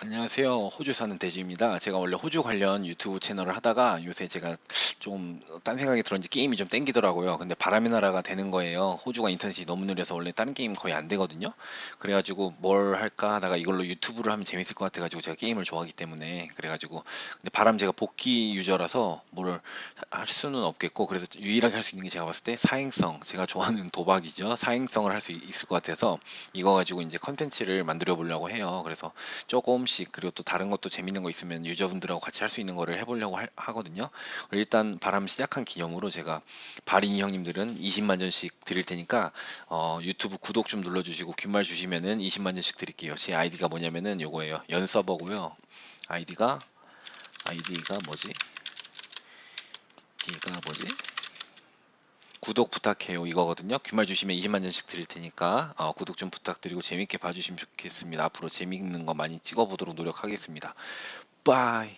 안녕하세요. 호주 사는 대지입니다. 제가 원래 호주 관련 유튜브 채널을 하다가 요새 제가 좀 딴 생각이 들었는지 게임이 좀 땡기더라고요. 근데 바람의 나라가 되는 거예요. 호주가 인터넷이 너무 느려서 원래 다른 게임 거의 안 되거든요. 그래가지고 뭘 할까 하다가 이걸로 유튜브를 하면 재밌을 것 같아가지고 제가 게임을 좋아하기 때문에 그래가지고 근데 바람 제가 복귀 유저라서 뭘할 수는 없겠고 그래서 유일하게 할 수 있는 게 제가 봤을 때 사행성 제가 좋아하는 도박이죠. 사행성을 할 수 있을 것 같아서 이거 가지고 이제 컨텐츠를 만들어 보려고 해요. 그래서 조금 씩 그리고 또 다른 것도 재밌는 거 있으면 유저분들하고 같이 할 수 있는 거를 해보려고 할- 하거든요. 일단 바람 시작한 기념으로 제가 바린이 형님들은 20만 전씩 드릴 테니까 어, 유튜브 구독 좀 눌러주시고 귓말 주시면은 20만 전씩 드릴게요. 제 아이디가 뭐냐면은 요거예요. 연서버고요. 아이디가 아이디가 뭐지? 디가 뭐지? 구독 부탁해요 이거거든요. 귓말 주시면 20만 전씩 드릴 테니까 어, 구독 좀 부탁드리고 재밌게 봐주시면 좋겠습니다. 앞으로 재밌는 거 많이 찍어보도록 노력하겠습니다. 빠이.